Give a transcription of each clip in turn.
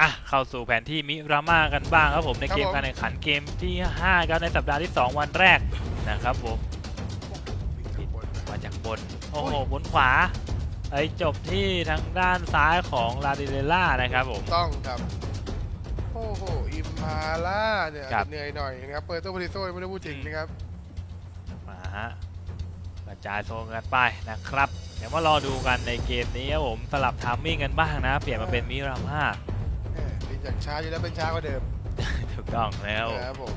อะเข้าสู่แผนที่มิรามากันบ้างครับผมในครับเกมผมการแข่งขันเกมที่5ครับในสัปดาห์ที่ 2 วันแรกนะครับผมวิ่งจากบนนะมาจากบน โอ้โหบนขวาไปจบที่ทางด้านซ้ายของลาดิเลล่านะครับผม ต้องครับ โอ้โห อิมพาล่าเนี่ยครับ เหนื่อยหน่อยนะครับ เปิดตัวบริโซไม่ได้พูดถึงนะครับ มาฮะกระจายโซนกันไปนะครับ เดี๋ยวมารอดูกันในเกมนี้ครับผมสลับทามมิ่งกันบ้างนะ เปลี่ยนมาเป็นมิรามา แหม่เป็นจากช้าอยู่แล้วเป็นช้ากว่าเดิมถูกต้องแล้วนะครับผม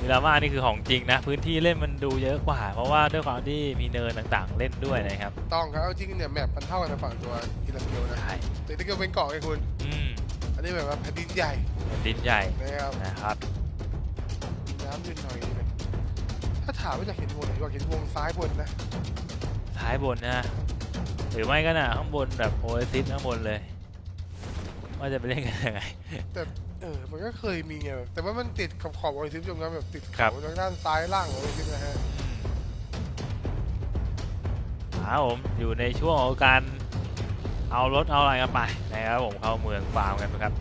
มิรามานี่คือของจริงนะ พื้นที่เล่นมันดูเยอะกว่า เพราะว่าด้วยความที่มีเนินต่างๆ เล่นด้วยนะครับ ต้องครับเอาจริงเนี่ยแมปมันเท่ากันกับฝั่งตัวอิราเกียวนะใช่แต่ที่เกียวเป็นเกาะไงคุณอืมอันนี้แบบว่าแผ่นดินใหญ่แผ่นดินใหญ่นะครับนะครับน้ำเย็นหน่อยนี่นะถ้าถามว่าจะเห็นวงไหนอยากเห็นวงซ้ายบนนะท้ายบนนะหรือไม่ก็น่ะข้างบนแบบโอเอซิสข้างบนเลย ว่าจะไปเล่นกันยังไงเออมันก็เคยมีไงแบบแต่ว่ามันติดขอบขอบโอซิฟจนนั้นแบบติดครัเขาบทางด้านซ้ายล่างของโอซิฟนะฮะครับผมอยู่ในช่วงของการเอารถเอาอะไรกันไปนะครับผมเข้าเมืองฟาร์มกันนะครับ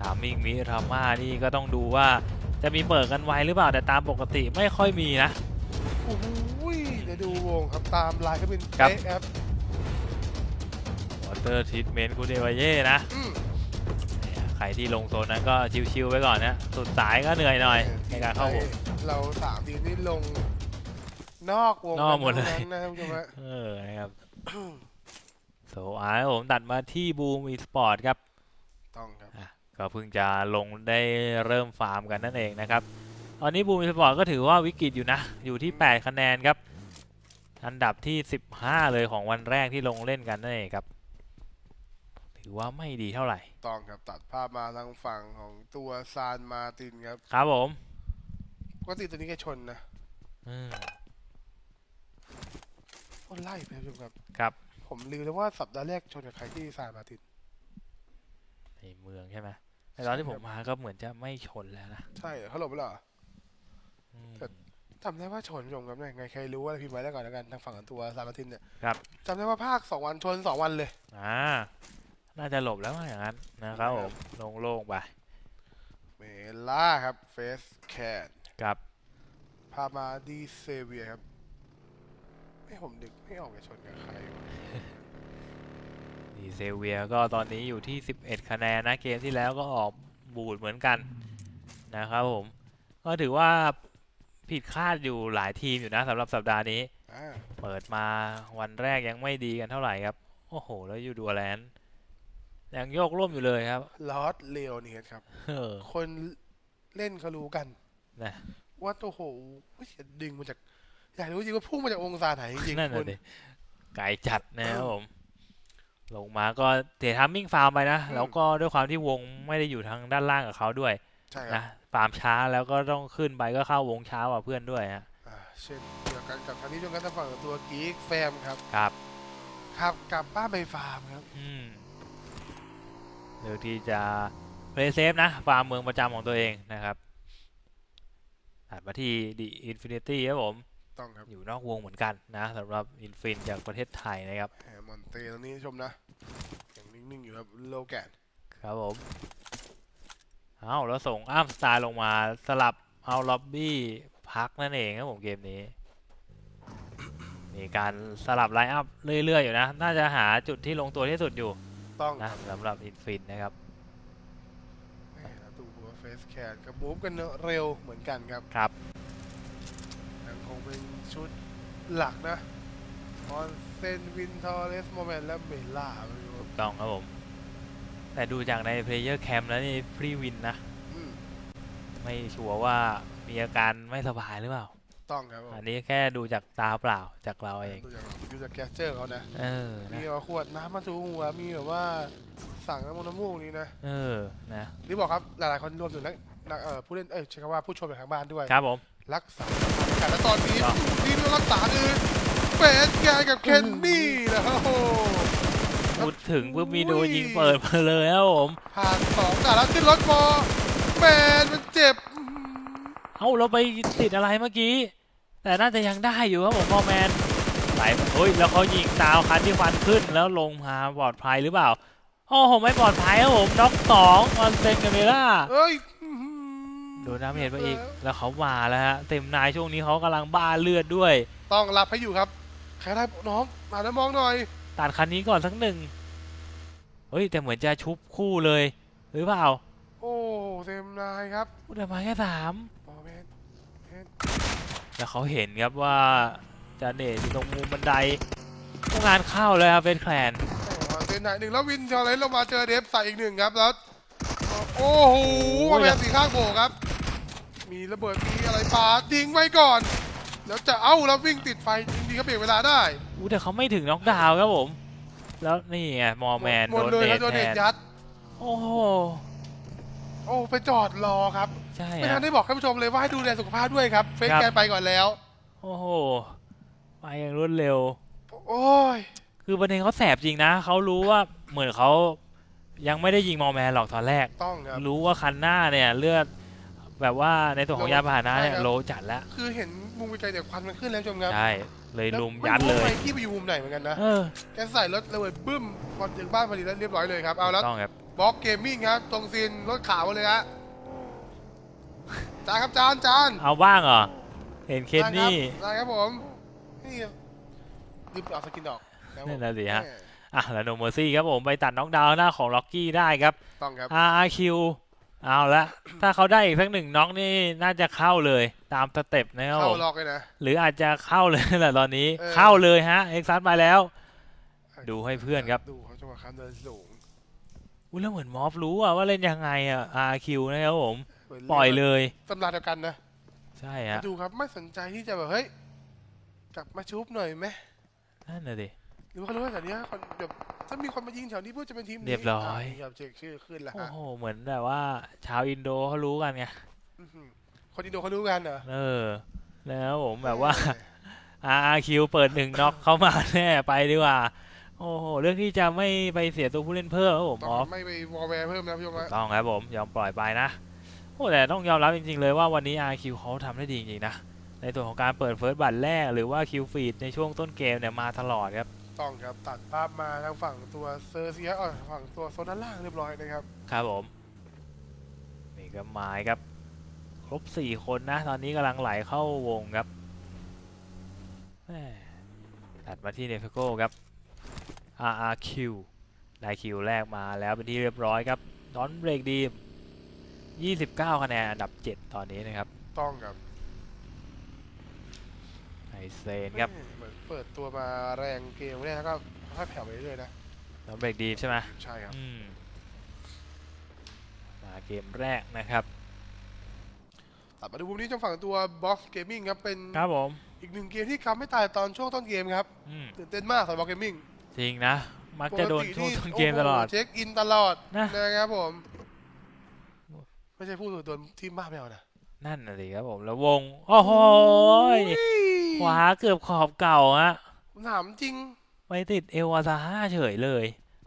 ถามมิงมิราม่านี่ก็ต้องดูว่าจะมีเปิดกันไวหรือเปล่าแต่ตามปกติไม่ค่อยมีนะ โอ้โหเดี๋ยวดูวงครับตามลายก็เป็นครับ เป๊ะครับว อเตอร์ทิทเมนต์คูเดวาเย่นะอืมเนี่ยใครที่ลงโซนนั้นก็ชิวๆไว้ก่อนนะ สุดสายก็เหนื่อยหน่อยในการเข้าวงเราสามทีมนี่ลงนอกวงนอกหมดเลยทั้งนั้นนะครับคุณผู้ชมฮะเออนะครับโซอาผมตัดมาที่บูมอีสปอร์ตครับ ต้องครับอะก็เพิ่งจะลงได้เริ่มฟาร์มกันนั่นเองนะครับ ตอนนี้บูมสปอร์ตก็ถือว่าวิกฤตอยู่นะ อยู่ที่ 8 คะแนนครับ อันดับที่ 15 เลยของวันแรกที่ลงเล่นกันนั่นเองครับ ถือว่าไม่ดีเท่าไหร่ ต้องครับตัดภาพมาทางฝั่งของตัวซานมาร์ตินครับครับผมปกติตัวนี้แกชนนะอืมโอ้ไล่ไปครับคุณผู้ชมครับ ครับผมลืมแล้วว่าสัปดาห์แรกชนกับใครที่ซานมาร์ติน ในเมืองใช่ไหมแต่ตอนที่ผมมาก็เหมือนจะไม่ชนแล้วนะใช่เหรอเขาหลบไปแล้วเหรอ อืม แต่ จำได้ว่าชนคุณผู้ชมครับเนี่ยไงใครรู้ว่าพิมพ์ไว้แล้วก่อนแล้วกันทางฝั่งของตัวซานมาร์ตินเนี่ยครับ จำได้ว่าภาคสองวันชนสองวันเลย อ่า น่าจะหลบแล้วมั้งอย่างนั้นนะครับผมโล่งๆไปเมล่าครับเฟสแคนครับพามาดีเซเวียครับไม่ผมดึกไม่ออกจะชนกับใครวะดีเซเวียก็ตอนนี้อยู่ที่ 11 คะแนนนะเกมที่แล้วก็ออกบูดเหมือนกันนะครับผม ก็ถือว่าผิดคาดอยู่หลายทีมอยู่นะสำหรับสัปดาห์นี้อ่าเปิดมาวันแรกยังไม่ดีกันเท่าไหร่ครับ โอ้โห แล้วอยู่ดูแลนด์ ยังโยกร่วมอยู่เลยครับลอสเลโอเนียครับ เออ คนเล่นเขารู้กัน นะว่าโอ้โหดึงมาจากอยากรู้จริงว่าพุ่งมาจากองศาไหนจริงนั่นๆคุน่ะณดิไกลจัดนะครับผม ลงมาก็เททัมมิ่งฟาร์มไปนะ แล้วก็ด้วยความที่วงไม่ได้อยู่ทางด้านล่างกับเขาด้วย ใช่ครับนะฟาร์มช้าแล้วก็ต้องขึ้นไปก็เข้าวงช้ากว่าเพื่อนด้วยฮะอ่าเช่นเดียวกันกับทางนี้จนกันทางฝั่งของตัวกีกแฟมครับ ครับขับกลับบ้านไปฟาร์มครับ อืม เลือกที่จะเพลย์เซฟนะ ฟาร์มเมืองประจำของตัวเองนะครับตัดมาที่ดีอินฟินิตี้ครับผม ต้องครับอยู่นอกวงเหมือนกันนะสำหรับอินฟินจากประเทศไทยนะครับแหมมอนเตตรงนี้ชมนะยังนิ่งๆอยู่ครับโลแกนครับผมเอาแล้วส่งอ้ามสไตล์ลงมาสลับเอาล็อบบี้พักนั่นเองครับผมเกมนี้ มีการสลับไลน์อัพเรื่อยๆอยู่นะ น่าจะหาจุดที่ลงตัวที่สุดอยู่ ต้องนะสำหรับอินฟินนะครับแหมแล้วดูหัวเฟสแคนกับบูฟกันเร็วเหมือนกันครับครับยังคงเป็นชุดหลักนะออนเซนวินทอร์เรสโมเมนต์และเมล่าไม่รู้ต้องครับผม แต่ดูจากใน Player Cam แล้วนี่ฟรีวินนะอืมไม่ชัวร์ว่ามีอาการไม่สบายหรือเปล่า ต้องครับผมอันนี้แค่ดูจากตาเปล่าจากเราเองดูจากดูจากแกสเจอร์เขานะเออมีนะเอาขวดน้ำมาถูหัวมีแบบว่าสั่งน้ำมันน้ำมูกนี่นะเออนะนี่บอกครับหลายๆคนรวมถึงนักนักเอ่อผู้เล่นเอ้ยใช้คำว่าผู้ชมจากทางบ้านด้วย ครับผม รักษาสถานการณ์และตอนนี้ครับ ทีมที่รักษาคือเฟสแกนกับเคนนี่นะครับโอ้โหพูดถึงปุ๊บมีโดนยิงเปิดมาเลยครับผม ผ่านสองด่านแล้วขึ้นรถมอแมนมันเจ็บอื้อหือเอ้าเราไปติดอะไรเมื่อกี้ แต่น่าจะยังได้อยู่ครับผมพอแมนไหลเฮ้ยแล้วเขายิงดาวคันที่ฟันขึ้นแล้วลงมาปลอดภัยหรือเปล่าโอ้โหไม่ปลอดภัยครับผมน็อกสองออนเซนกับเมล่าเอ้ยอื้อหือโดนน้ำเห็นไปอีกแล้วเขามาแล้วฮะเต็มนายช่วงนี้เขากำลังบ้าเลือดด้วย ต้องรับให้อยู่ครับใครได้น้องมาแล้วมองหน่อยตัดคันนี้ก่อนสักหนึ่งเฮ้ยแต่เหมือนจะชุบคู่เลยหรือเปล่า โอ้เต็มนายครับพูดแต่มาแค่สามบอล แมนแมนแล้วเขาเห็นครับว่าจาเนตอยู่ตรงมุมบันไดต้องงานเข้าเลยครับเป็นแคลนอ๋อเต็มนายหนึ่งแล้ววินชอเลนลงมาเจอเดฟใส่อีกหนึ่งครับแล้วโอ้โหบอลแมนสีข้างโบกครับ มีระเบิดมีอะไรปาทิ้งไว้ก่อน แล้วจะเอ้าแล้ววิ่งติดไฟจริงๆก็เบรกเวลาได้อู้แต่เขาไม่ถึงน็อกดาวน์ครับผม แล้วนี่ไงมอร์แมนหมดโดนเลยเดครับทโดนแทเด็ดนยัด โอ้โหโอ้ไปจอดรอครับ ใช่ไม่ทัฮะนได้บอกท่านผู้ชมเลยว่าให้ดูแลสุขภาพด้วยครับ เฟซครับแกไปก่อนแล้ว โอ้โหไปอย่างรวดเร็ว โอ้ย คือประเด็นเขาแสบจริงนะ เขารู้ว่าเหมือนเขายังไม่ได้ยิงมอร์แมนหรอกตอนแรก ต้องครับ รู้ว่าคันหน้าเนี่ยเลือดแบบว่าในส่วนของยานพาหนะเนี่ยใช่ครับโลจัดแล้ว คือเห็นมุมไกลๆเดี๋ยวควันมันขึ้นแล้วผู้ชมครับ ใช่ เลยแวลุมยัดเลไม่รู้ยว่าไมค์ที่ไปอยู่มุมไหนเหมือนกันนะเออแกใส่รถระเบิดบึ้มพอถึงบ้านพอดีแล้วเรียบร้อยเลยครับ เอาแล้วต้องครับบล็อกเกมมิ่งครับ ตรงซีนรถขาวเลยฮะ จานครับจานจานเอาบ้างเหรอ เห็นเคนนี่จานครับผมนี่ลืมเอาสกินออกครับผมนั่นน่ะสิฮะแหมอะแล้วโนเมอร์ซี่ครับผมไปตัดน้องดาวน์หน้าของล็อกกี้ได้ครับ ต้องครับ RRQ เอาละ ถ้าเขาได้อีกสักหนึ่งน็อกนี่น่าจะเข้าเลยตามสเต็ปนะครับผเข้ามล็อกเลยนะ หรืออาจจะเข้าเลยแหละตอนนี้ เออ เข้าเลยฮะเอ็กซัสมาแล้ว ดูให้เพื่อนครับดูเขาจังหวะข้ามเดินสูงอุ้ยแล้วเหมือนมอฟรู้อะว่าเล่นยังไงอะ RRQ นะครับผม หมืนปล่อยเลย ตำราเดียวกันนะใช่ฮะดูครับไม่สนใจที่จะแบบเฮ้ยกลับมาชุบหน่อยไหมนั่นน่ะดิ หรือว่าเขารู้ว่าแถวเนี้ยคนแบบถ้ามีคนมายิงแถวนี้เพื่อจะเป็นทีมนี้เรียบร้อยะครับเช็คชื่อขึ้นแล้วโอ้ฮะโห เหมือนแบบว่า ชาวอินโดเขารู้กันไง อื้อหือคนอินโดเขารู้กันเหรอเออ แล้วผมแบบว่า RRQ เปิดหนึ่งน็อกเข้ามาแน่ไปดีกว่า โอ้โห เรื่องที่จะไม่ไปเสียตัวผู้เล่นเพิ่มครับผมต้ออองฟไม่ไปวอลแวร์เพิ่มนะพี่ชมถูฮะกต้องครับผม ยอมปล่อยไปนะ โอ้แต่ต้องยอมรับจริงๆเลยว่าวันนี้ RQ เขาทำได้ดีจริงๆนะ ในส่วนของการเปิดเฟิร์สบัตรแรกหรือว่าคิวฟีดในช่วงต้นเกมเนี่ยมาตลอดครับ ต้องครับตัดภาพมาทางฝั่งตัวเซอร์เซียเออฝั่งตัวโซนด้านล่างเรียบร้อยนะครับ ครับผม นี่ก็หมายครับ ครบ 4 คนนะ ตอนนี้กำลังไหลเข้าวงครับแม่ตัดมาที่เนฟโก้ครับ RRQ ได้คิวแรกมาแล้วเป็นที่เรียบร้อยครับดอนเบรกดีม 29 คะแนนอันดับ 7 ตอนนี้นะครับต้องครับไอเซนครับเหมือนเปิดตัวมาแรงเกมแรกแล้วก็ค่อยแผ่วไปเรื่อยๆนะดอนเบรกดีมใช่ไหมใช่ครับอืมมาเกมแรกนะครับตัดมาดูมุมนี้ทางฝั่งตัว Box Gaming ครับเป็นครับผมอีกหนึ่งเกมที่คำไม่ตายตอนช่วงต้นเกมครับอืมตื่นเต้นมากสำหรับ Box Gaming จริงนะ มักจะโดนช่วงต้นเกมตลอดโโหเช็คอินตลอดนะนะครับผม ไม่ใช่พูดถึงโดนทีมบ้าไม่เอานะนั่นน่ะสิครับผมแล้ววง โอ้โหยขวาเกือบขอบเก่าฮะผมถามจริง ไปติดเอวาซาห้าเฉยเลย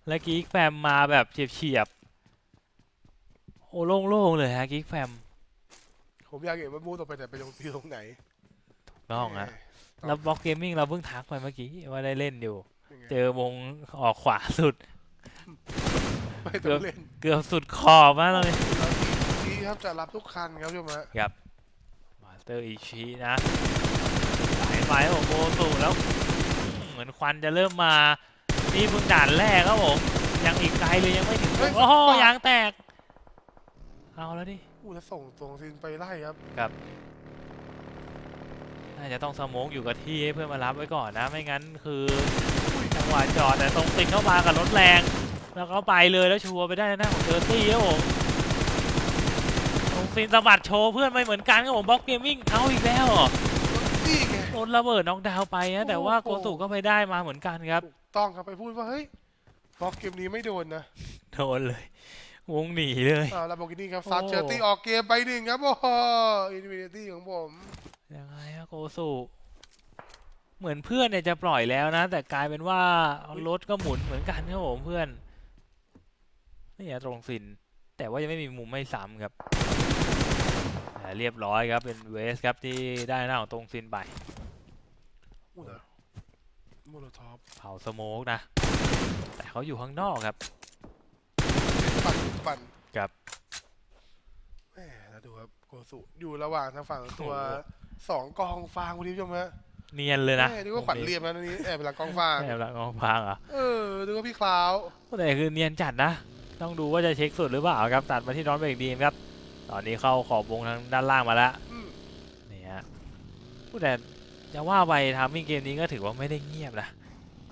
แล้วกิ๊กแฟมมาแบบเฉียบๆโอ้โล่งๆเลยฮะกิ๊กแฟมผมอยากเห็นว่ามูต่อไปแต่ไปลงที่ตรงไหนต้องฮะแล้วบล็อกเกมมิ่งเราเพิ่งทักไปเมื่อกี้ว่าได้เล่นอยู่ยังไงเจอวงออกขวาสุด ไม่ต้องเล่น เกือบสุดขอบมากเลย แล้วทีครับจะรับทุกคันครับพี่ชมฮะมาสเตอร์อิชินะสายไฟของโมสุแล้วอืมเหมือนควันจะเริ่มมานี่เพิ่งด่านแรกครับผมยังอีกไกลเลยยังไม่ถึงเฮ้ยโอ้โหปาดยางแตก เอาแล้วดิอู้แล้วส่งตรงซินไปไล่ครับน่าจะต้องสโมกอยู่กับที่ให้เพื่อนมารับไว้ก่อนนะ ไม่งั้นคือจังหวะจอดแต่ตรงติดเข้ามากับรถแรง แล้วก็ไปเลยแล้วชัวร์ไปได้นะของเจอร์ซี่ครับผมตรง ซินสะบัดโชว์เพื่อนไม่เหมือนกันครับผมบล็อกเกมมิ่งเอาอีกแล้วเหรอนี่ไงโดนระเบิดน็อกดาวน์ไปนะแต่ว่าโอ้โกโหสุก็ไปได้มาเหมือนกันครับถูกต้องครับไปพูดว่าเฮ้ยบล็อกเกมนี้ไม่โดนนะโดนเลยวงหนีเลย อ่าลาโบกินี่ครับโอ้ซัดเชอร์ตี้ออกเกมไปหนึ่งครับโอ้โหอินฟินิตี้ของผมยังไงอะโกสุเหมือนเพื่อนเนี่ยจะปล่อยแล้วนะ แต่กลายเป็นว่ารถก็หมุนเหมือนกันครับผมเพื่อนนี่อะตรงสินแต่ว่ายังไม่มีมุมไม่ซ้ำครับแต่ เรียบร้อยครับ เป็นเวสครับที่ได้หน้าของตรงสินไปอู้แต่โมโลท็อปเผาสโมกนะ แต่เขาอยู่ข้างนอกครับปั่นครับแหมแล้วดูครับโกสุอยู่ระหว่างทางฝั่งตัวโอ้โหสองกองฟางคุณผู้ชมฮะเนียนเลยนะแหมดูว่าขวัญเรียมนะนี่แอบเป็นหลังกองฟางแอบหลังกองฟางเหรอะเออดูว่าพี่คลาวแต่คือเนียนจัดนะ ต้องดูว่าจะเช็คสุดหรือเปล่าครับตัดมาที่น้องเบรกดีมครับ ตอนนี้เข้าขอบวงทางด้านล่างมาแล้วอืมนี่ฮะพูดแต่จะว่าไปทามมิ่งเกมนี้ก็ถือว่าไม่ได้เงียบนะ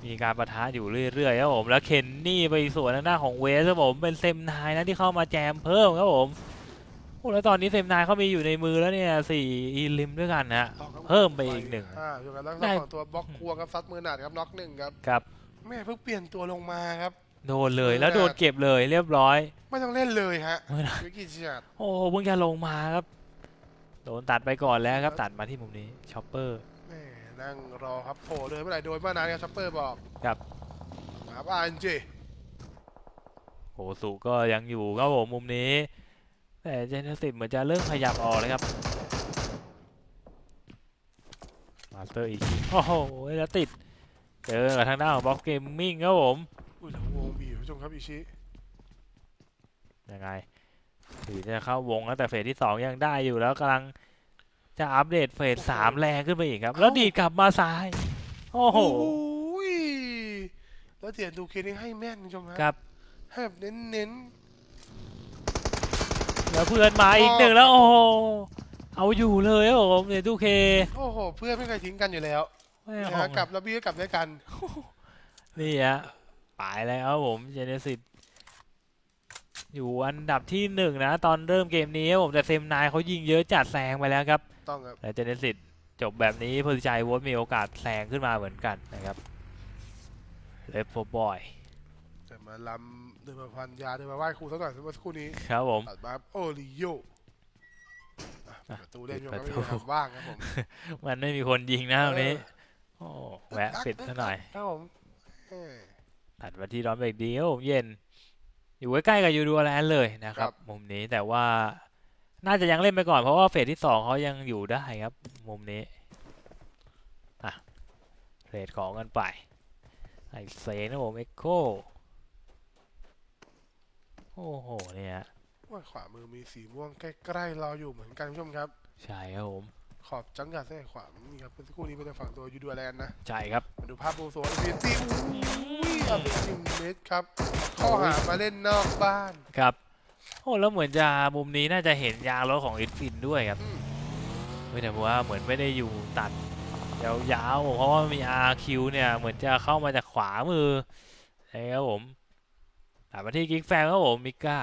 มีการประทะอยู่เรื่อยๆครับผมแล้วเคนนี่ไปสวนทางด้านของเวสครับผมเป็นเซมนายนะที่เข้ามาแจมเพิ่มครับผมโอ้แล้วตอนนี้เซมนายเขามีอยู่ในมือแล้วเนี่ยสี่อีลิมด้วยกันนะต้องครับเพิ่มไปอีกหนึ่งอ่าอยู่กันแล้วได้ฝั่งตัวบล็อกควงครับซัดมือหนาดครับน็อกหนึ่งครับครับแม่เพิ่งเปลี่ยนตัวลงมาครับโดนเลยแล้วโดนเก็บเลยเรียบร้อย ไม่ต้องเล่นเลยฮะไม่ได้ วิกกี้จัดโอ้โหเพิ่งจะลงมาครับ โดนตัดไปก่อนแล้วครับ ตัดมาที่มุมนี้ช็อปเปอร์ แม่นั่งรอครับโผล่เลยเมื่อไหร่โดนมานานครับชัปเปอร์บอกครับครับอาร์เจโหสุก็ยังอยู่ครับผมมุมนี้ แต่เจนสิบเหมือนจะเริ่มขยับออกเลยครับ มาสเตอร์อีกโอ้โหแล้วติด เจอกับทางด้านของบ็อกเกมมิ่งครับผม อุ้ยแล้ววงบีบผู้ชมครับอิชิ ยังไงถือจะเข้าวงแล้วแต่เฟสที่สองยังได้อยู่แล้วกำลังจะอัปเดตเฟสสามแรงขึ้นไปอีกครับ แล้วดีดกลับมาซ้าย โอ้โหยแล้วเดี๋ยวดูเคสนี้ให้แม่นคุณผู้ชมฮะครับให้แบบเน้นแล้วเพื่อนมาอีกหนึ่งแล้ว โอ้โหเอาอยู่เลยครับผมเนี่ยดูเคๆโอ้โห เพื่อนไม่เคยทิ้งกันอยู่แล้วแม่นะขอฮะงกลับแล้วบี้ก็กลับด้วยกันนี่ฮะปายแล้วครับผมเจเนซิส อยู่อันดับที่หนึ่งนะ ตอนเริ่มเกมนี้ครับผมแต่เซมนายเขายิงเยอะจัดแซงไปแล้วครับต้องครับแต่เจเนซิสจบแบบนี้พลใจวอตมีโอกาสแซงขึ้นมาเหมือนกันนะครับเลฟโฟบอยจะมาลำเดินมาพันยาเดินมาไหว้ครูสักหน่อยเมื่อสักครู่นี้ครับผมตัดมาโอริโยอะเปิดประตูเล่นปิยดงประไม่ตูมีทางว่างครับผมมันไม่มีคนยิงนะตรงนี้โอ้แวะปิดซะหน่อยครับผมเอ้ยตัดมาที่ร้อนเบรกดีครับผมเย็น อยู่ใกล้ๆกับยูดูแลนด์เลยนะคครัรับบมุมนี้แต่ว่าน่าจะยังเล่นไปก่อนเพราะว่าเฟสที่สองเขายังอยู่ได้ครับ มุมนี้อะเทรดของกันไปไอเซนนะผมเอ็กโคโอ้โหเนี่ยว่าขวามือมีสีม่วงใกล้ๆเราอยู่เหมือนกันคุณผู้ชมครับ ใช่ครับผม ขอบจังหวัดเส้นขวานี่ครับเมื่อสักครู่นี้เป็นฝั่งตัวยูดูแลนด์นะใช่ครับ มาดูภาพโบโซนพีตี้อุ้ยเอาไปหนึ่งเมตรครับข้อหามาเล่นนอกบ้านครับ โอ้แล้วเหมือนจะมุมนี้น่าจะเห็นยางรถของอินฟินด้วยครับอืมเฮ้ยแต่ว่าเหมือนไม่ได้อยู่ตัดยาวๆเพราะว่ามี RQ เนี่ยเหมือนจะเข้ามาจากขวามือนะครับผมตัดมาที่กิ๊กแฟนครับผมมิก้า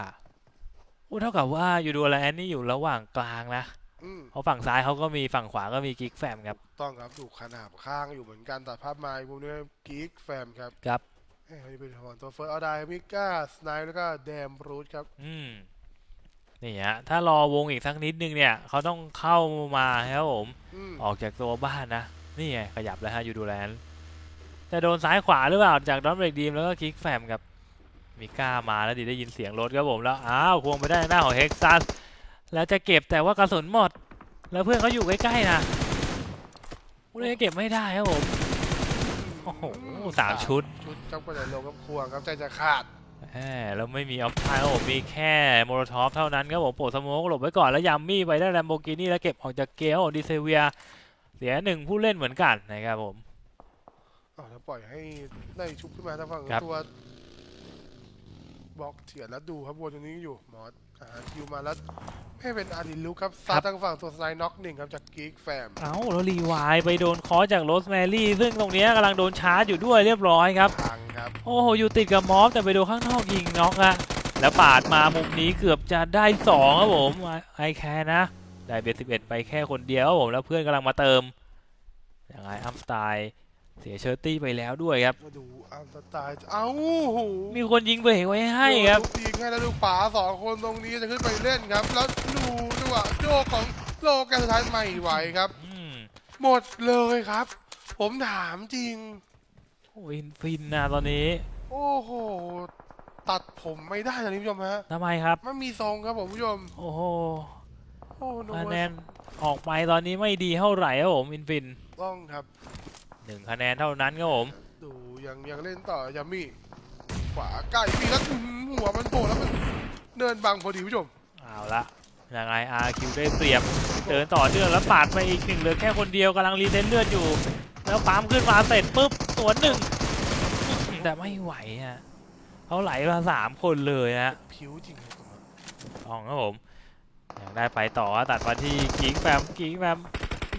อู้เท่ากับว่ายูดูแลนนี่อยู่ระหว่างกลางนะ อืมเพราะฝั่งซ้ายเขาก็มีฝั่งขวาก็มีกิ๊กแฟมครับ ต้องครับดูขนาบข้างอยู่เหมือนกันตัดภาพมาอีกมุมนี้กีกแฟมครับครับเอ้ยอันนี้เป็นของตัวเฟิร์สออดายมิก้าสไนแล้วก็แดมรูทครับ อืมนี่ฮะถ้ารอวงอีกสักนิดนึงเนี่ยเขาต้องเข้ามาครับผม อืมออกจากตัวบ้านนะ นี่ไงขยับแล้วฮะยูดูแลนแต่โดนซ้ายขวาหรือเปล่าจากดอนเบรกดีมแล้วก็คิกแฟมครับมีก้ามาแล้วดีได้ยินเสียงรถครับผมแล้ว อ้าว ควงไปได้หน้าของเฮกซัส แล้วจะเก็บแต่ว่ากระสุนหมด แล้วเพื่อนเขาอยู่ใกล้ๆนะผู้เล่นเก็บไม่ได้ครับผม โอ้โหสามชุด ชุดครับก็จะลงกับควงครับใจจะขาดแหมแล้วไม่มีออฟไทม์ครับผมมีแค่โมโลทอฟเท่านั้นครับผมโปรดสโมกหลบไว้ก่อน แล้วยัมมี่ไปได้แลมโบกินี่แล้วเก็บออกจากเกลดีเซเวีย เสียหนึ่งผู้เล่นเหมือนกันนะครับผมอ๋อแล้วปล่อยให้ได้ชุบขึ้นมาทางฝั่งครับตัวบล็อกเถื่อนแล้วดูครับวนตรงนี้อยู่มอสอ่าคิวมาแล้ว ให้เป็นอาดิลุกครับซาทางฝั่งตัวสไนน็อกหนึ่งครับจากกีกแฟมเอ้าแล้วรีไวายไปโดนคอจากโรสแมรี่ ซึ่งตรงเนี้ยกำลังโดนชาร์จอยู่ด้วยเรียบร้อยครับทางครับ โอ้โห อยู่ติดกับมอฟแต่ไปโดนข้างนอกยิงน็อกอะแล้วปาดมามุมนี้เกือบจะได้สองครับผมไอแคร์นะ ได้เบสสิบเอ็ดไปแค่คนเดียวครับผมแล้วเพื่อนกำลังมาเติมยังไงอัมสไตล์ เสียเชอร์ตี้ไปแล้วด้วยครับ มาดูอัมสไตล์เอ้าโหมีคนยิงเบรกไว้ให้ครับ ดูยิงให้แล้วดูป๋าสองคนตรงนี้จะขึ้นไปเล่นครับ แล้วดูดูอะโจของโลกแกนสุดท้ายไม่ไหวครับ อืมหมดเลยครับ ผมถามจริง โอ้ยฟินนะตอนนี้โอ้โห ตัดผมไม่ได้นะคุณผู้ชมฮะทำไมครับ ไม่มีทรงครับผมผู้ชม โอ้โหโอ้โนคะแนนออกไปตอนนี้ไม่ดีเท่าไหร่ครับผมอินฟิน ต้องครับ หนึ่งคะแนนเท่านั้นครับผม ดูยังยังเล่นต่อยามี่ขวาใกล้มีแล้วอื้อหือหัวมันโผล่แล้วมันเดินบังพอดีคุณผู้ชมเอาละยังไง RQ ได้เปรียบ เดินต่อเนื่องแล้วปาดไปอีกหนึ่งเหลือแค่คนเดียวกำลังรีเซ็ตเลือดอยู่ แล้วปั๊มขึ้นมาเสร็จปุ๊บสวนหนึ่งแต่ไม่ไหวฮะเขาไหลมาสามคนเลยฮะ ผิวจริงครับผมต้องครับผมยังได้ไปต่อตัดมาที่กิ๊กแฟมกิ๊กแฟม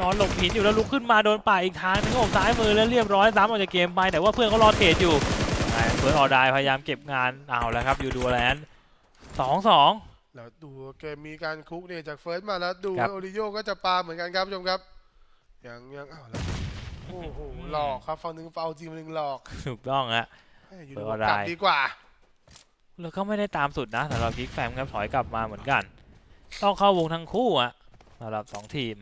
นอนหลบหินอยู่แล้วลุกขึ้นมาโดนป่าดอีกทางนึงครับผมซ้ายมือแล้วเรียบร้อยซ้ำออกจากเกมไปแต่ว่าเพื่อนเขารอเทรดอยู่ไงเพื่อนออดายพยายามเก็บงานเอาแล้วครับอยู่ดูแลนสองสองแล้วดูเกมมีการคุกเนี่ยจากเฟิร์สมาแล้วดูครับโอริโยก็จะปาเหมือนกันครับผู้ชมครับยังยังอ้าวแล้วโอ้โหหลอกครับฝั่งหนึ่งเอาจริงฝั่งหนึ่งหลอกถูกต้องฮะแม่อยู่เฟิดูร์สกลับได้ดีกว่า แล้วก็ไม่ได้ตามสุดนะสำหรับกิ๊กแฟมครับถอยกลับมาเหมือนกัน ต้องเข้าวงทั้งคู่อะสำหรับสองทีม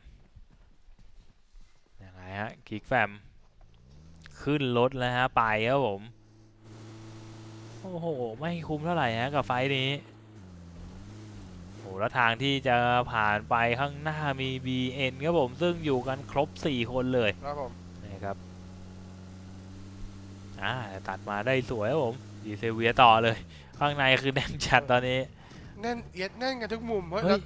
ยังไงฮะกิ๊กแฟม ขึ้นรถแล้วฮะ ไปครับผม โอ้โห ไม่คุ้มเท่าไหร่ฮะ กับไฟท์นี้โอ้แล้วทางที่จะผ่านไปข้างหน้ามี BN ครับผม ซึ่งอยู่กันครบ 4 คนเลยครับผมนะครับอ่าตัดมาได้สวยครับผมดีเซเวียต่อเลย ข้างในคือแน่นจัดตอนนี้ แน่นเอียดแน่นกันทุกมุมเฮ้ยเฮ้แล้ยว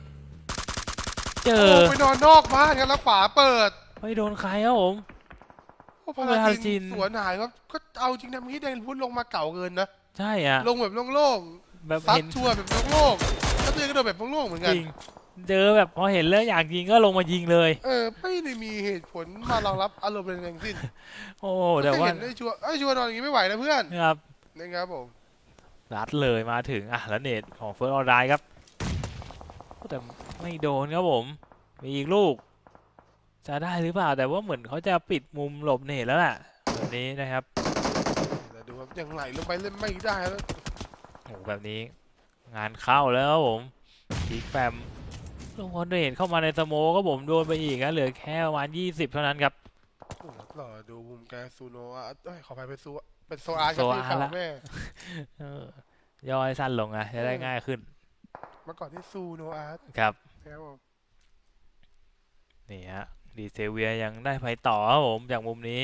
เจโอ้อไปนอนนอกบ้านครับแล้วขวาเปิด ไม่โดนใครครับผม โอ้โอ้พาราพาราจิจินนสวนหายครับก็เอาจริงนะเมื่อกี้แดนพุทธลงมาเก่าเกินนะใช่อะลงแบบโล่งแบบๆซัดเห็นชัวร์แบบโล่งๆแล้วตัวเองก็โดนแบบโล่งๆเหมือนจกันริงเจอแบบพอเห็นแล้วอยากยิงก็ลงมายิงเลย เออไม่ได้มีเหตุผลมารองรับอารมณ์ใดๆทั้งสิ้น โอ้แต่ว่าเห็นได้ชัวร์ไอ้ยชัวร์นอนอย่างนี้ไม่ไหวนะเพื่อนครับนะครับผมรัดเลยมาถึงอะแล้วเนตของเฟิร์สออไดครับแต่ไม่โดนครับผม มีอีกลูก จะได้หรือเปล่า แต่ว่าเหมือนเขาจะปิดมุมหลบเนตแล้วแหละแบบนี้นะครับแต่ดูครับยังไหลลงไปเล่นไม่ได้แล้วโอ้โหแบบนี้ งานเข้าแล้วครับผมพีกแฟมลงคอนเนตเข้ามาในสโมก็ผมโดนไปอีกนะเหลือแค่ประมาณ20เท่านั้นครับโอ้โหรอดูมุมแกซูโนอาร์ตเอ้ยขอไปเป็นซูเป็นโซอาร์ครับโซที่อาร์ข่าวละแม่เออย่อยสั้นลงอะจะได้ง่ายขึ้นเมื่อก่อนที่ซูโนอาร์ตครับนะครับผมนี่ฮะ ดีเซเวียยังได้ไปต่อครับผมจากมุมนี้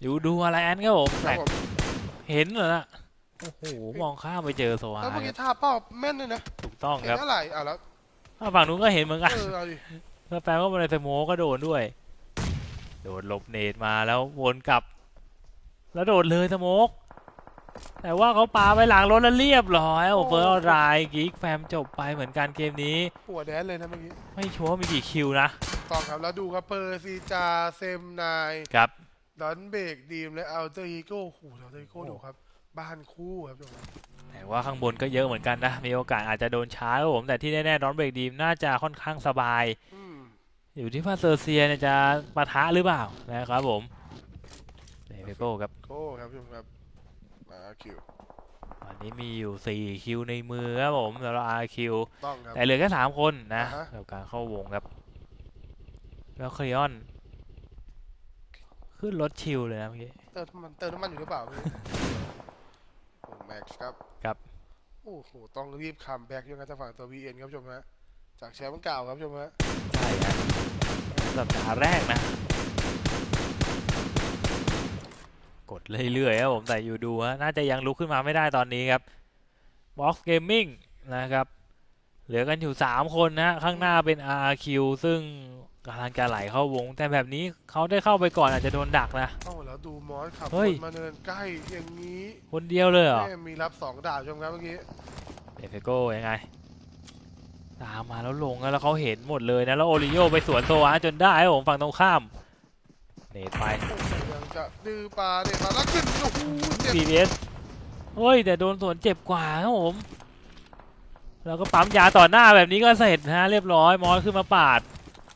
อยู่ดูอะไรอันครับผมแต่รับผมเห็นเหรอนะโอ้โหมองข้ามไปเจอโซอาแล้วเมื่อกี้ท่าเป้าแม่นเลยนะถูกต้องเห็คนรับอะไรอะแล้วถ้าฝั่งนู้นก็เห็นเหมือนกันเออเอาแล้วแปลว่าบนในสโมก็โดนด้วย โดนหลบเนตมาแล้ววนกลับ แล้วโดดเลยสโมก แต่ว่าเขาปาไปหลังรถแล้วเรียบร้อยโอ้เฟิร์สรายกิ๊กแฟมจบไปเหมือนกันเกมนี้ปวดแดนเลยนะเมื่อกี้ไม่ชัวร์ว่ามีกี่คิวนะต้องครับแล้วดูครับเปอร์ซีจาเซมนายครับดอนเบกดีมและอัลเตอร์อีโก้โอ้โหอัลเตอร์อีโก้ดูครับ บ้านคู่ครับทุกคนแต่ว่าข้างบนก็เยอะเหมือนกันนะ มีโอกาสอาจจะโดนช้าครับผม แต่ที่แน่ๆนอนเบรกดีมน่าจะค่อนข้างสบายอืมอยู่ที่ว่าเซอร์เซียเนี่ยจะปะทะหรือเปล่านะครับผมเดวิโก้ครับโก้ครับทุกคนครับ มาคิววันนี้มีอยู่4คิวในมือครับผมสำหรับ RQ ต้องครับ แต่เหลือแค่3คนนะอ่าฮะ กับการเข้าวงครับ แล้วคลีออน ขึ้นรถชิลเลยนะเมื่อกี้ เติมน้ำมันเติมน้ำมันอยู่หรือเปล่าพี่ โอ้แม็กซ์ครับครับ โอ้โหต้องรีบคัมแบ็กยังไงจากฝั่งตัว VN ครับผู้ชมฮะจากแชมป์เก่าครับผู้ชมฮะ ใช่ฮะสัปดาห์แรกนะกด เรื่อยๆครับผมแต่อยู่ดูฮะน่าจะยังลุกขึ้นมาไม่ได้ตอนนี้ครับ Box Gaming นะครับ เหลือกันอยู่ 3 คนนะข้างหน้าเป็น RQ ซึ่งกำลังจะไหลเข้าวง แต่แบบนี้เขาได้เข้าไปก่อนอาจจะโดนดักนะเอ้าแล้วดูมอสขับเฮ้รยถมาเนินใกล้อย่างนี้คนเดียวเลยเหรอ แม่มีรับสองดาบผู้ชมครับเมื่อกี้เดฟโก้ยังไง ตามมาแล้วลงแล้วเขาเห็นหมดเลยนะ แล้วโอริโยไปสวนโซอาจนได้ครับผมฝั่งตรงข้าม เนตไปโอ้โหยัง จะดื้อปลาเนี่ยมาแล้วขึ้นโอ้โหเจ็บ BBS เฮ้ยแต่โดนสวนเจ็บกว่าครับผม แล้วก็ปั๊มยาต่อหน้าแบบนี้ก็เสร็จนะฮะเรียบร้อยมอสขึ้นมาปาด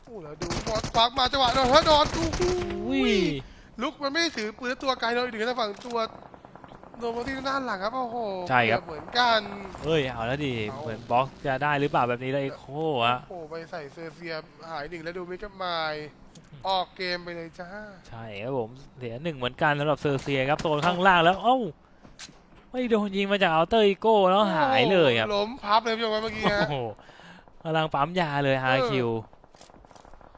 โอ้แล้วดูมอสควักมาจังหวะโดนเฮ้ยโดนดูอุ้ยลุกมันไม่ได้ถือปืนแล้วตัวไกลเลยถึงทางฝั่งตัวโดนมาที่ด้านหลังครับโอ้โหใช่ครับ เหมือนกันเฮ้ยเอาแล้วดิเอา เหมือนบล็อกจะได้หรือเปล่าแบบนี้แล้วไอ้โคอะโอ้โหไปใส่เซอร์เซียหายหนึ่งแล้วดูมิกมาย ออกเกมไปเลยจ้า ใช่ครับผมเสียหนึ่งเหมือนกันสำหรับเซอร์เซียครับโซนข้างล่างแล้วเอ้าไม่โดนยิงมาจากอัลเตอร์อีโก้แล้วหายเลยครับล้มพับเลยพี่ชมครับเมื่อกี้โอ้ฮะโหกำลังปั๊มยาเลยฮาคิว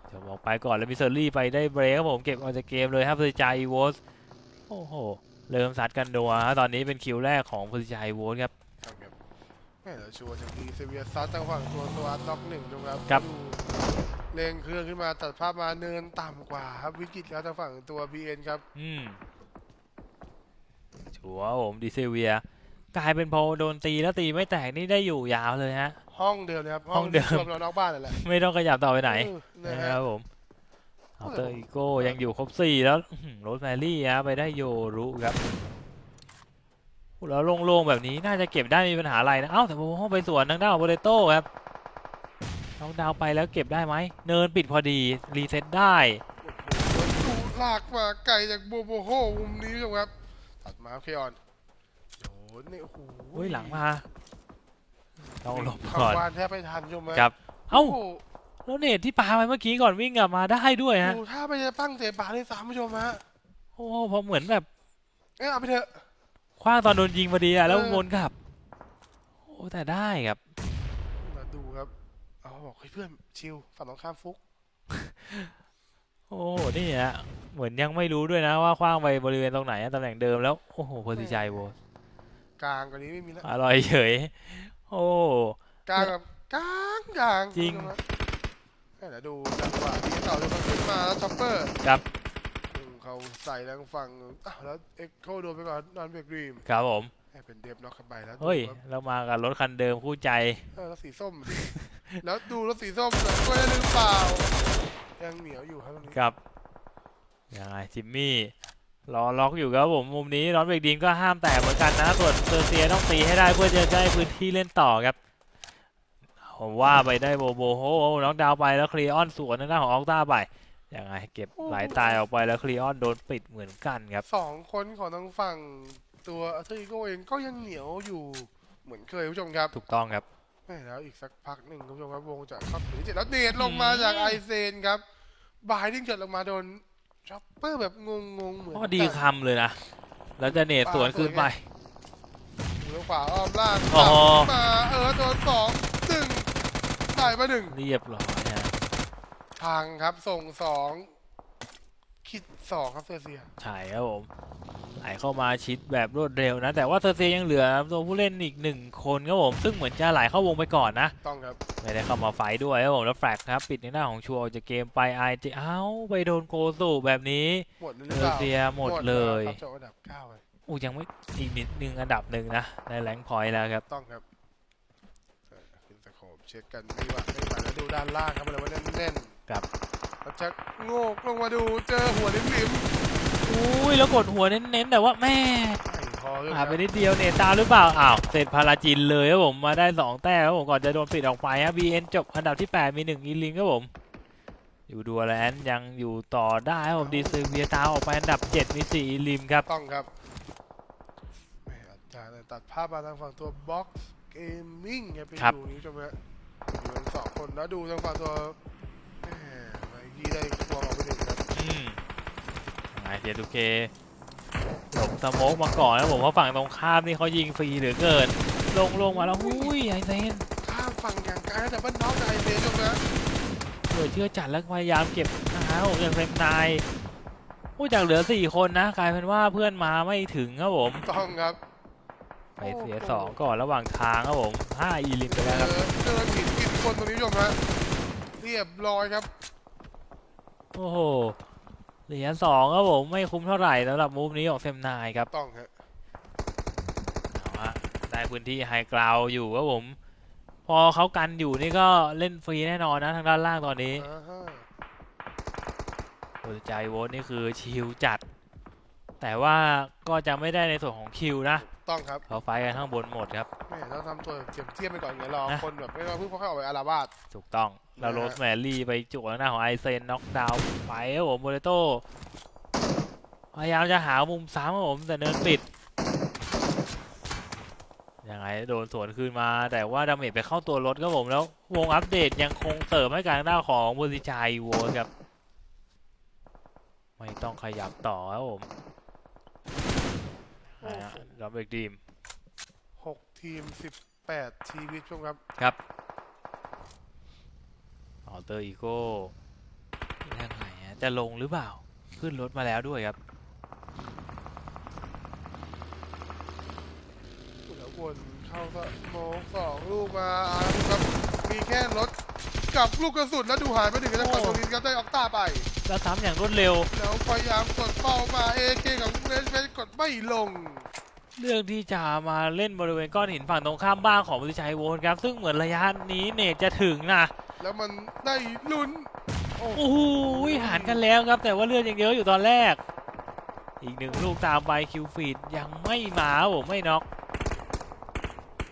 เดี๋ยวบอกไปก่อนแล้วมิสเซอรี่ไปได้เบรกครับผมเก็บออกจากเกมเลยครับเซจาอีวอสโอ้โหเริ่มซัดกันดัวฮะตอนนี้เป็นคิวแรกของพุทธิชัยโวลครับครับครับแม่เราชัวร์จากดีเซเวียซัดจังหวะตัวสวัสดล็อกหนึ่งดูครับครับ ดูเร่งเครื่องขึ้นมาตัดภาพมาเนินต่ำกว่าครับวิกฤตแล้วทางฝั่งตัว BN ครับ อืมชัวร์ผมดีเซเวีย กลายเป็นพอโดนตีแล้วตีไม่แตกนี่ได้อยู่ยาวเลยฮะ ห้องเดิมนะครับห้องเดิม รวมเรานอกบ้านนั่นแหละไม่ต้องขยับต่อไปไหนเออนะนะฮะครับผมอัลเตอร์อีโก้ยังอยู่ครบสี่แล้วโรสแมรี่ฮะไปได้โยรุครับ แล้วโล่งๆแบบนี้น่าจะเก็บได้ไมมีปัญหาอะไรนะ เอ้าแต่ผมห้องไปสวนทางด้านของโบเตโต้ครับน้องดาวไปแล้วเก็บได้ไหม เนินปิดพอดีรีเซ็ตได้โอ้โหดูลากมาไกลจากโบโบโฮมุมนี้ผู้ชมครับ ตัดมาเคออนโดนนี่โอ้โหอุ้ยหลังมาต้องหลบเข้าก่อนบ้านแทบไม่ทันผู้ชมครับ เอ้าโอ้โหแล้วเนตที่ปาไปเมื่อกี้ก่อนวิ่งกลับมาได้ด้วยฮะดูถ้าไปจะปั้งเตะปากได้สามผู้ชมฮะ โอ้พอเหมือนแบบ เอ้ยเอาไปเถอะ คว้างตอนโดนยิงพอดีอะแล้วเออวนกลับ โอ้แต่ได้ครับมาดูครับเอาบอกให้ยเพื่อนชิลฝั่งตรงข้ามฟุกโอ้โหนี่ฮะเหมือนยังไม่รู้ด้วยนะว่าคว้างไปบริเวณตรงไหนอะตำแหน่งเดิมแล้วโอ้โหพอดีใจโวกลางกว่านี้ไม่มีแล้วอร่อยเฉย โอ้ กลางแบบกลางกลางจริงผู้ชมฮะเอ้ยเดี๋ยวดูจังหวะที่ต่อจะมาขึ้นมาแล้วช็อปเปอร์ครับพุ่ง เขาใส่แรงฝั่งอ้าวแล้วเอ็กโคโดนไปก่อนนอนเบรกรีมครับผม ให้เป็นเดฟน็อกเข้าไปแล้วดูเฮ้ยครับเรามากับรถคันเดิมคู่ใจ เออแล้วสีส้มดิแล้วดูรถสีส้มหน่อยด้วยหรือเปล่า ยังเหนียวอยู่ครับตรงนี้ครับยังไงจิมมี่รอล็อกอยู่ครับผมมุมนี้ร้อนเบรกดีนก็ห้ามแตกเหมือนกันนะส่วนเซอร์เซียต้องตีให้ได้เพื่อจะได้พื้นที่เล่นต่อครับผมว่าไปได้โบโบโฮน้องดาวไปแล้วคลีออนสวนทางด้านของออกต้าไป ยังไงเก็บหลายตายออกไปแล้วคลีออนโดนปิดเหมือนกันครับสองคนของทางฝั่งตัวอัลเทอร์อีโกเองก็ยังเหนียวอยู่เหมือนเคยผู้ชมครับ ถูกต้องครับแม่แล้วอีกสักพักหนึ่งคุณผู้ชมครับวงจากเข้าถึงเจ็ดแล้วเดดลงมาจากอืมไอเซนครับบายดิ้งเกิดลงมาโดนช็อปเปอร์แบบงงๆเหมือนก็ดีคำเลยนะ แล้วจะเนตสวนคืนไปอยู่ทางขวาอ้อมล่างอ๋อกลับมาเออโดนสองหนึ่งได้มาหนึ่งเรียบร้อยฮะ พังครับ ส่งสองคิดสองครับเซอร์เซีย ใช่ครับผมไหลเข้ามาชิดแบบรวดเร็วนะ แต่ว่าเซอร์เซียยังเหลือตัวผู้เล่นอีกหนึ่งคนครับผม ซึ่งเหมือนจะไหลเข้าวงไปก่อนนะ ต้องครับ ไม่ได้เข้ามาไฟท์ด้วยครับผม แล้วแฟลกครับ ปิดในหน้าของชัวร์ออกจากเกมไปไอเจเอ้า ไปโดนโกสุแบบนี้หมดหรือเซเปอล่าร์เซียหมดเลยครับจบอันดับเก้าไปอู้ยังไม่อีกนิดนึงอันดับหนึ่งนะในแรงพอยต์แล้วครับ ต้องครับเออขึ้นสโคปเช็คกันไม่ว่าไม่ว่าแล้วดูด้านล่างครับเลยว่าแน่นๆ ครับแล้วจะโงกลงมาดูเจอหัวลิ้มลิ้มอุ้ยแล้วกดหัวเน้นๆแต่ว่าแม่ไม่พอเลยผ่านไปนิดเดียวเนตตามหรือเปล่าอ้าวเสร็จพาราจินเลยครับผมมาได้2แต้มครับผมก่อนจะโดนปิดออกไปฮะ BN จบอันดับที่8มี1อีลิงครับผม อยู่ดัวแลนด์ยังอยู่ต่อได้ครับผมดีซเวียตามออกไปอันดับ7มี4อีลิมครับ ต้องครับแหม่อาจารย์ตัดภาพมาทางฝั่งตัวบ็อกซ์เกมมิ่งเนี่ยไปครับ ดูนี้ใช่ไหมฮะอยู่กันสองคนแล้วดูทางฝั่งตัวแหม่ ไมกี้ได้ตัวออกไปหนึ่งครับอืมยังไงเทียทูเคหลบสโมกมาก่อนนะผมเพราะฝั่งตรงข้ามนี่เขายิงฟรีเหลือเกิน ลงลงมาแล้วหุ้ยไอเซนข้ามฝั่งอย่างไกลแต่บ้านน้องไอเบย์ใช่ไหมฮะเกิดเชื่อจัดแล้วพยายามเก็บนะฮะผมยังเป็นนายผู้จากเหลือ4คนนะกลายเป็นว่าเพื่อนมาไม่ถึงครับผมต้องครับไปเสียสองก่อนระหว่างทางครับผมห้าอีลิมไปแล้วครับเดินเดินหินกินคนตรงนี้ผู้ชมฮะเรียบร้อยครับ โอ้โห เหรียญสองครับผมไม่คุ้มเท่าไหร่สำหรับมูฟนี้ของเซมนายครับต้องฮะเอาฮะได้พื้นที่ไฮกราวอยู่ครับผม พอเขากันอยู่นี่ก็เล่นฟรีแน่นอนนะทางด้านล่างตอนนี้อ่าฮะโอ้ใจโวตนี่คือชิลจัด แต่ว่าก็จะไม่ได้ในส่วนของคิวนะ ต้องครับเขาไฟท์กันข้างบนหมดครับ แม่ต้องทำตัวเทียมเทียมไปก่อนไงรอนะ คนแบบไม่รอเพิ่งเขาเข้าไปอาราบาส ถูกต้องแล้วนะฮะ โรสแมรี่ไปจุกหน้าของไอเซนน็อกดาวน์ไปครับผมโบเลโต้พยายามจะหามุมซ้ำครับผมแต่เนินปิดยังไงโดนสวนคืนมา แต่ว่าดาเมจไปเข้าตัวรถครับผมแล้ว วงอัปเดตยังคงเติมให้การหน้าของบุริชัยโวลครับ ไม่ต้องขยับต่อครับผม นะฮะดับเบิลดีมหกทีมสิบแปดชีวิตชมครับ ครับออเตอร์อีโก้ยังไงฮะจะลงหรือเปล่า ขึ้นรถมาแล้วด้วยครับเดี๋ยววนเข้าสมองสองลูกมาครับ มีแค่รถ กับลูกกระสุนแล้วดูหายไปหนึ่งก็จะฝั่งตรงนี้ครับได้ออกต้าไป แล้วซ้ำอย่างรวดเร็ว แล้วพยายามกดเป้ามาเอเคของเรนเฟสกดไม่ลง เรื่องที่จะมาเล่นบริเวณก้อนหินฝั่งตรงข้ามบ้านของบุริชัยโวลครับ ซึ่งเหมือนระยะนี้เนตจะถึงนะ แล้วมันได้ลุ้น โอ้โอ้โหหันกันแล้วครับ แต่ว่าเลือดยังเยอะอยู่ตอนแรก อีกหนึ่งลูกตามไปคิวฟีดยังไม่มาครับผมไม่น็อก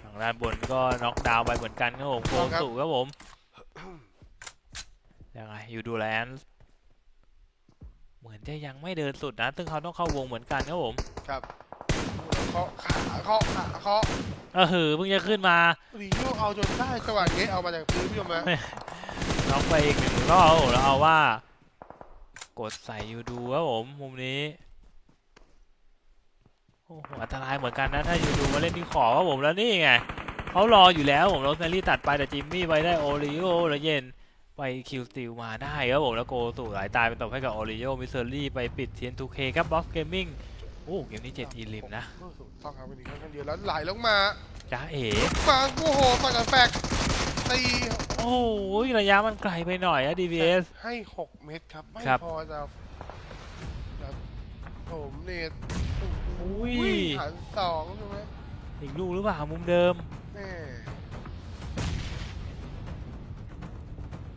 ทางด้านบนก็น็อกดาวน์ไปเหมือนกันครับผมโกงสู่ครับผม ยังไงยูดูแลนส์เหมือนจะยังไม่เดินสุดนะ ซึ่งเขาต้องเข้าวงเหมือนกันครับผม ครับเคาะขาเคาะขาเคาะเออหือเพิ่งจะขึ้นมารีโยเอาจนได้จังหวะนี้เอามาจากพื้นผู้ชมนะน็อกไปอีกหนึ่งรอบครับผมแล้วเอาว่า กดใส่ยูดูครับผมมุมนี้โอ้โหอันตรายเหมือนกันนะถ้ายูดูมาเล่นที่ขอบครับผมแล้วนี่ไง เขารออยู่แล้วผมโรสแมรี่ตัดไปแต่จิมมี่ไปได้โอริโอแล้วเย็นไปคิวสติลมาได้ครับผมแล้วโกสู่หลายตายไปตบให้กับโอริโอมิสเซอรี่ไปปิดเทียน 2K ครับบ็อกเกมมิ่งโอ้เกมนี้เจ็ดอีลิมนะถูกต้องครับวันนี้ค่อนข้างเยอะแล้วไหลลงมาจ้าเอ๋มาโอ้โหต่อยกับแฟกตีโอ้โหระยะมันไกลไปหน่อยอะ DBS ให้ 6 เม็ดครับ ไม่ครับพอจะครับผมเนี่ยอุ้ยหันสองใช่ไหมอีกลูกหรือเปล่ามุมเดิม แม่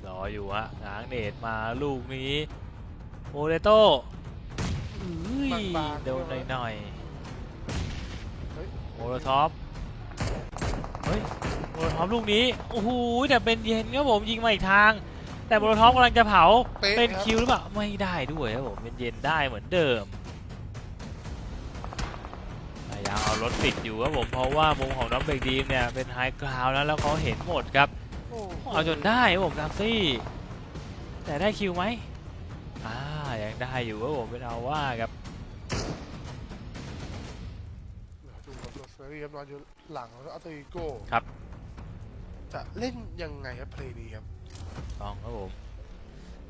รออยู่ฮะง้างเนตมาลูกนี้โอเรโต้อุ้ยโดนหน่อยเฮ้ยๆโมโรท็อปเฮ้ยโมโรท็อปลูกนี้โอ้โหแต่เป็นเย็นครับผมยิงมาอีกทาง แต่โมโรท็อปกำลังจะเผาเป๊ะเป็นครับ คิวหรือเปล่าไม่ได้ด้วยครับผมเป็นเย็นได้เหมือนเดิมพ ยายามเอารถติดอยู่ครับผมเพราะว่ามุมของน้องเบกดีมเนี่ยเป็นไฮกราวน์แล้วแล้วเขาเห็นหมดครับโอ้โหเอาจนได้ครับผมดักซี่แต่ได้คิวไหมอ่ายังได้อยู่ครับผมเป็นเอาว่าครับเดี๋ยวดูครับโรสเมอรี่ครับนอนอยู่หลังแล้วอัลเตอร์โก้ครับ จะเล่นยังไงครับเพลย์นี้ครับต้องครับผม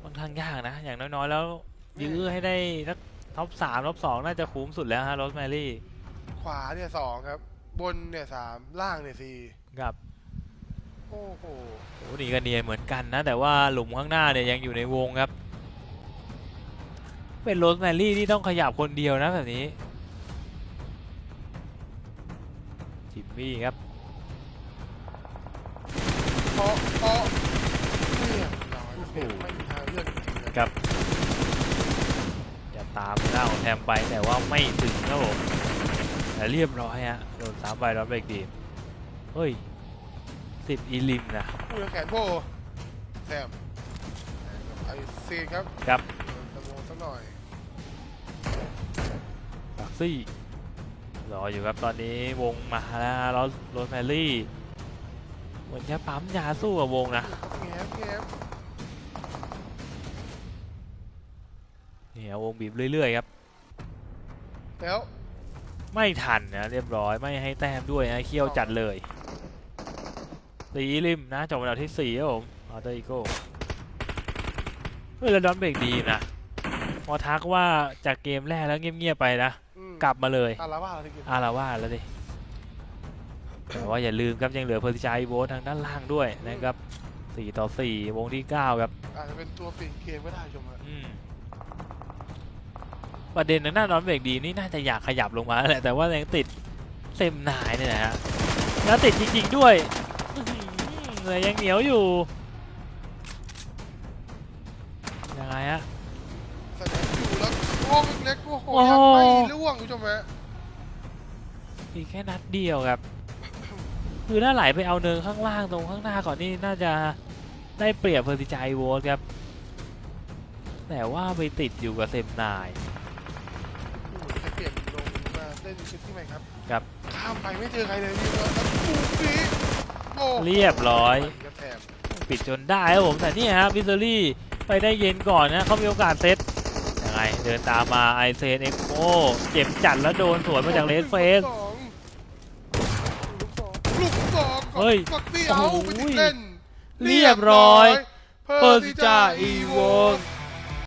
ค่อนข้างยากนะ อย่างน้อยๆแล้วยื้อให้ได้สักท็อปสามท็อปสองน่าจะคุ้มสุดแล้วฮะโรสแมรี่ ขวาเนี่ยสองครับ บนเนี่ยสามล่างเนี่ยสี่กับโอ้โหโอ้นี่ก็เนียนเหมือนกันนะ แต่ว่าหลุมข้างหน้าเนี่ยยังอยู่ในวงครับ เป็นโรสแมรี่ที่ต้องขยับคนเดียวนะแบบนี้จิมมี่ครับเพราะเพราะเรียบร้อยครับไม่มีทางเลือกจริงๆนะครับ จะตามหน้าของแทมไปแต่ว่าไม่ถึงครับผม แต่เรียบร้อยฮะโดนสามใบรอบเบรกดีมเฮ้ยสิบอีลิมนะผู้แขนโบแซมไอซีครับครับตะโมสักหน่อยบักซี่รออยู่ครับตอนนี้วงมาแล้วฮะแล้วโรสแมรี่เหมือนจะปั๊มยาสู้กับวงนะแง้มแง้มเนี่ยวงบีบเรื่อยๆครับแล้ว ไม่ทันนะเรียบร้อยไม่ให้แต้มด้วยนะเคี่ยวจัดเลยสีริมนะจบอันดับที่สี่ครับผมออเตอร์อีโก้เฮ้ยแล้วดอนเบรกดีนะพอทักว่าจากเกมแรกแล้วเงียบๆไปนะอืมกลับมาเลยอาราว่าอะไรกินอาราว่าแล้วดิแต่ว่าอย่าลืมครับยังเหลือเพอร์ติชายโบททางด้านล่างด้วยนะครับ4ต่อ4วงที่9ครับอาจจะเป็นตัวเปลี่ยนเกมก็ได้ชมฮะอืม ประเด็นทางด้านนอนเบรกดีนี่น่าจะอยากขยับลงมาแหละแต่ว่ายังติดเต็มนายเนี่ยนะฮะแล้วติดจริงๆด้วยอื้อหือเลยยังเหนียวอยู่ยังไงฮะแสดงอยู่แล้วห้องเล็กๆโอ้โหโอ้โหยังไม่ล่วงคุณผู้ชมฮะอีกแค่นัดเดียวครับ คือถ้าไหลไปเอาเนินข้างล่างตรงข้างหน้าก่อนนี่น่าจะได้เปรียบเพอร์ติจายโวลครับ แต่ว่าไปติดอยู่กับเซมนาย อืมจะเปลี่ยนลง มาเล่นชุดที่ไหนครับครับข้ามไปไม่เจอใครเลยนี่ว่าแล้วปุ๊บนี้โอ้โหเรียบร้อยครับแถมปิดจนได้ครับผมแต่นี่ฮะวิสเซอรี่ไปได้เย็นก่อนนะเขามีโอกาสเซตยังไงเดินตามมาไอเซนเอ็กโเจ็บจัดแล้วโดนสวนมาจากเลสเฟส ลูกสองลูกสองเฮ้ยกดเดียวโอ้โหไปติดเล่นเรียบร้อยเพิ่เปิมดที่จ่าจ่าอีอีโวโว